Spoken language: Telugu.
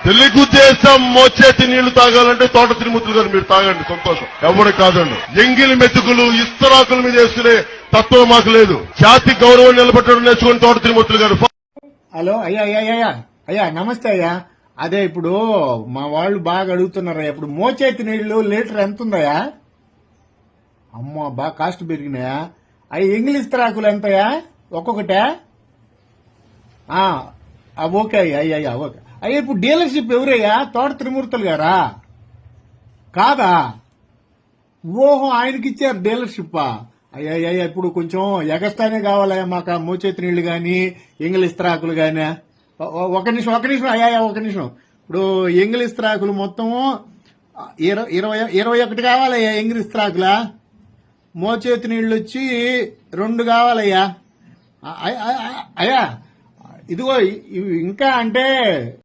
తెలుగుదేశం మోచేతి నీళ్ళు తాగాలంటే తోట తిరుమతులు గారు మీరు తాగండి సంతోషం. ఎవడు కాదండి. ఎంగిలి మెతుకులు ఇస్తరాకుల మీద వేసుకునే తత్వం మాకు లేదు. జాతి గౌరవం నిలబెట్టడం నేర్చుకుని తోట తిరుమతులు గారు. హలో అయ్యా అయ్యా అయ్యా అయ్యా నమస్తే అయ్యా. అదే ఇప్పుడు మా వాళ్ళు బాగా అడుగుతున్నారా ఇప్పుడు మోచేతి నీళ్ళు లీటర్ ఎంత ఉందయ్యా? అమ్మ బాగా కాస్ట్ పెరిగినాయా? అవి ఇంగ్లీష్ త్రాకులు ఎంతయా ఒక్కొక్కటే? ఆ, ఓకే అయ్యా అయ్యా ఓకే. అయ్యా ఇప్పుడు డీలర్షిప్ ఎవరయ్యా? తోట త్రిమూర్తులు గారా? కాదా? ఓహో ఆయనకి ఇచ్చారు డీలర్షిప్పా అయ్యా అయ్యా ఇప్పుడు కొంచెం ఎగస్తానే కావాలయ్యా మాకు ఆ మోచేతి నీళ్ళు కానీ ఇంగ్లీష్ త్రాకులు కానీ ఒక నిమిషం ఒక నిమిషం అయ్యా ఒక నిమిషం. ఇప్పుడు ఇంగ్లీష్ త్రాకులు మొత్తం ఇరవై ఇరవై ఇరవై ఒకటి కావాలయ్యా ఇంగ్లీష్ త్రాకులా. మోచేతి నీళ్ళు వచ్చి రెండు కావాలయ్యా. అయ్యా ఇదిగో ఇంకా అంటే